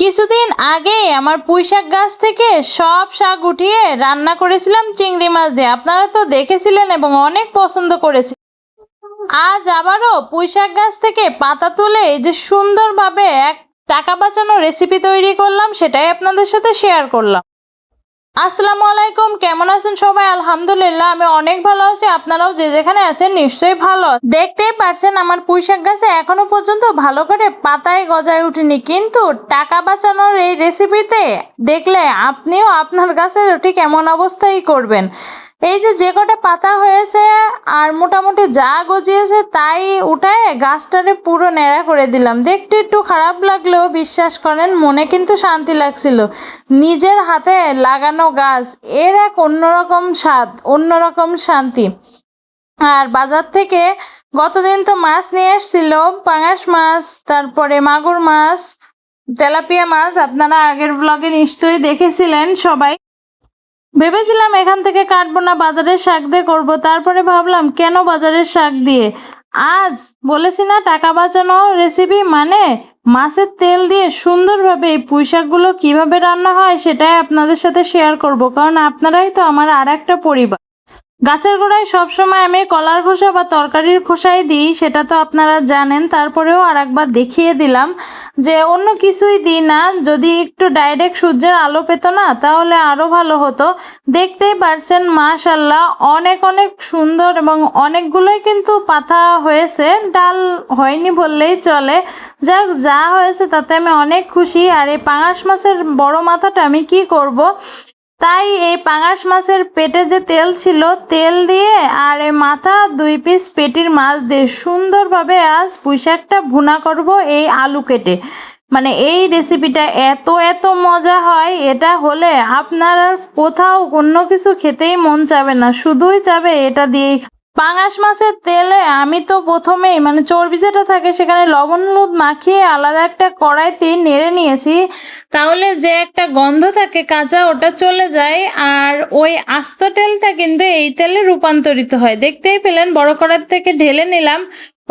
কিছুদিন আগে আমার পুঁইশাক গাছ থেকে সব শাক উঠিয়ে রান্না করেছিলাম চিংড়ি মাছ দিয়ে। আপনারা তো দেখেছিলেন এবং অনেক পছন্দ করেছে। আজ আবারও পুঁইশাক গাছ থেকে পাতা তুলে এই যে সুন্দরভাবে এক টাকা বাঁচানোর রেসিপি তৈরি করলাম, সেটাই আপনাদের সাথে শেয়ার করলাম। আসসালামু আলাইকুম, কেমন আছেন সবাই? আলহামদুলিল্লাহ, আমি অনেক ভালো আছি। আপনারাও যে যেখানে আছেন নিশ্চয়ই ভালো দেখতে দেখতেই পারছেন আমার পুঁইশাক গাছে এখনও পর্যন্ত ভালো করে পাতায় গজায় উঠেনি। কিন্তু টাকা বাঁচানোর এই রেসিপিতে দেখলে আপনিও আপনার গাছের ঠিক এমন অবস্থাই করবেন। এই যে যে কটা পাতা হয়েছে আর মোটামুটি যা গজিয়েছে তাই উঠায় গাছটারে পুরো ন্যাড়া করে দিলাম। দেখতে একটু খারাপ লাগলেও বিশ্বাস করেন, মনে কিন্তু শান্তি লাগছিল। নিজের হাতে লাগানো গাছ, এর এক অন্যরকম স্বাদ, অন্যরকম শান্তি। আর বাজার থেকে গতদিন তো মাছ নিয়ে এসেছিল, পাঙাশ মাছ, তারপরে মাগুর মাছ, তেলাপিয়া মাছ, আপনারা আগের ব্লগে নিশ্চয়ই দেখেছিলেন সবাই। ভেবেছিলাম এখান থেকে কাটবো না, বাজারের শাক দিয়ে করব। তারপরে ভাবলাম, কেন বাজারের শাক দিয়ে? আজ বলেছি না, টাকা বাঁচানো রেসিপি মানে মাছের তেল দিয়ে সুন্দরভাবে এই পুঁই শাকগুলো কীভাবে রান্না হয় সেটাই আপনাদের সাথে শেয়ার করব। কারণ আপনারাই তো আমার আর একটা পরিবার। গাছের গোড়ায় সবসময় আমি কলার খোসা বা তরকারির খোসাই দিই, সেটা তো আপনারা জানেন। তারপরেও আর দেখিয়ে দিলাম। যে অন্য কিছুই দিই না, যদি একটু ডাইরেক্ট সূর্যের আলো পেত না, তাহলে আরও ভালো হতো। দেখতেই পারছেন মাশাল্লাহ অনেক অনেক সুন্দর এবং অনেকগুলোই কিন্তু পাতা হয়েছে। ডাল হয়নি বললেই চলে। যাই যা হয়েছে তাতে আমি অনেক খুশি। আর এই পাঙাশ মাছের বড় মাথাটা আমি কি করব? তাই এই পাঙাশ মাছের পেটে যে তেল ছিল, তেল দিয়ে আর এই মাথা দুই পিস পেটির মাছ দিয়ে সুন্দরভাবে আজ পুঁইশাকটা ভুনা করব এই আলু কেটে মানে এই রেসিপিটা এত এত মজা হয়, এটা হলে আপনার কোথাও অন্য কিছু খেতেই মন চাবে না, শুধুই চাবে এটা দিয়েই পাঙাশ মাছের তেলে আমি তো প্রথমেই মানে চর্বি যেটা থাকে সেখানে লবণ, হলুদ মাখিয়ে আলাদা একটা কড়াইতে নেড়ে নিয়েছি। তাহলে যে একটা গন্ধ থাকে কাঁচা, ওটা চলে যায়। আর ওই আস্ত তেলটা কিন্তু এই তেলে রূপান্তরিত হয়। দেখতেই পেলেন, বড় কড়াই থেকে ঢেলে নিলাম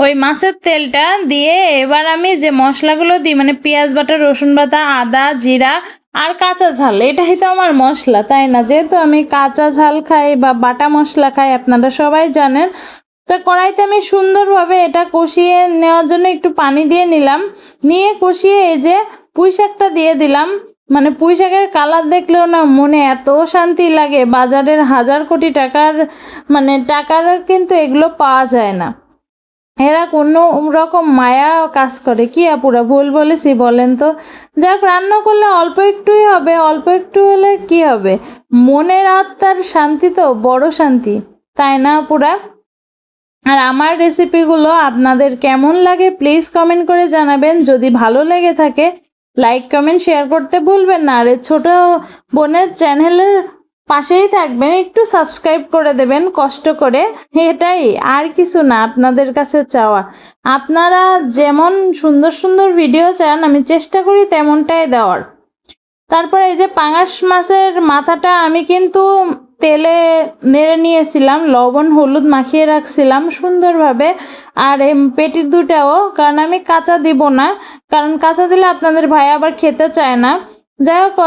ওই মাছের তেলটা দিয়ে। এবার আমি যে মশলাগুলো দিই মানে পেঁয়াজ বাটা, রসুন বাটা, আদা, জিরা আর কাঁচা ঝাল, এটাই তো আমার মশলা, তাই না? যেহেতু আমি কাঁচা ঝাল খাই বা বাটা মশলা খাই, আপনারা সবাই জানেন, তো কড়াইতে আমি সুন্দরভাবে এটা কষিয়ে নেওয়ার জন্য একটু পানি দিয়ে নিলাম। নিয়ে কষিয়ে এই যে পুঁই শাকটা দিয়ে দিলাম। মানে পুঁই শাকের কালার দেখলেও না মনে এত শান্তি লাগে, বাজারের হাজার কোটি টাকার মানে টাকার কিন্তু এগুলো পাওয়া যায় না। এরা কোনো রকম মায়া কাজ করে। কি আপুরা, ভুল বলেছি বলেন তো? যাক, রান্না করলে অল্প একটুই হবে, অল্প একটু হলে কি হবে? মনের আত্মার শান্তি তো, বড় শান্তি, তাই না আপুরা? আর আমার রেসিপিগুলো আপনাদের কেমন লাগে প্লিজ কমেন্ট করে জানাবেন। যদি ভালো লেগে থাকে লাইক কমেন্ট শেয়ার করতে ভুলবেন না। আর ছোট বোনের চ্যানেলের পাশেই থাকবেন, একটু সাবস্ক্রাইব করে দেবেন, কষ্ট করে। এটাই আর কিছু না আপনাদের কাছে চাওয়া। আপনারা যেমন সুন্দর সুন্দর ভিডিও চান, আমি চেষ্টা করি তেমনটাই দেওয়ার। তারপরে এই যে পাঙাশ মাছের মাথাটা আমি কিন্তু তেলে নেড়ে নিয়েছিলাম, লবণ, হলুদ মাখিয়ে রাখছিলাম সুন্দরভাবে। আর এই পেটির দুটাও, কারণ আমি কাঁচা দিব না, কারণ কাঁচা দিলে আপনাদের ভাই আবার খেতে চায় না। যাই হোক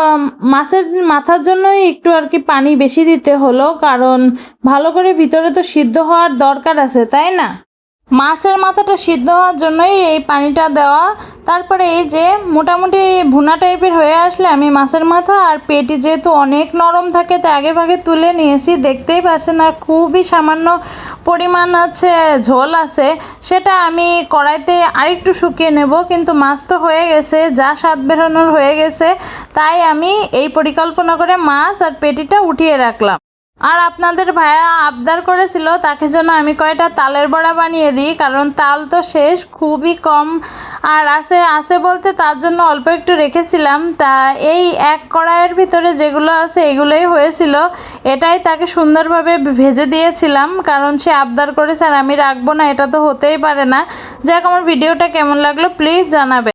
মাছের মাথার জন্যই একটু আর কি পানি বেশি দিতে হলো, কারণ ভালো করে ভিতরে তো সিদ্ধ হওয়ার দরকার আছে, তাই না? মাছের মাথাটা সিদ্ধ হওয়ার জন্যই এই পানিটা দেওয়া। তারপরে এই যে মোটামুটি ভুনা টাইপের হয়ে আসলে আমি মাছের মাথা আর পেটি যেহেতু অনেক নরম থাকে, তাই আগে ভাগে তুলে নিয়েছি। দেখতেই পাচ্ছেন আর খুবই সামান্য পরিমাণ আছে, ঝোল আছে। সেটা আমি কড়াইতে আরেকটু শুকিয়ে নেব, কিন্তু মাছ তো হয়ে গেছে, যা স্বাদ বেরোনোর হয়ে গেছে। তাই আমি এই পরিকল্পনা করে মাছ আর পেটিটা উঠিয়ে রাখলাম। আর আপনাদের ভাইয়া আবদার করেছিল, তাকে জন্য আমি কয়টা তালের বড়া বানিয়ে দিই, কারণ তাল তো শেষ, খুবই কম। আর আছে আছে বলতে তার জন্য অল্প একটু রেখেছিলাম। তা এই এক কড়াইয়ের ভিতরে যেগুলো আছে, এগুলোই হয়েছিল। এটাই তাকে সুন্দরভাবে ভেজে দিয়েছিলাম, কারণ সে আবদার করেছে আর আমি রাখব না, এটা তো হতেই পারে না। যাক, আমার ভিডিওটা কেমন লাগল প্লিজ জানাবে।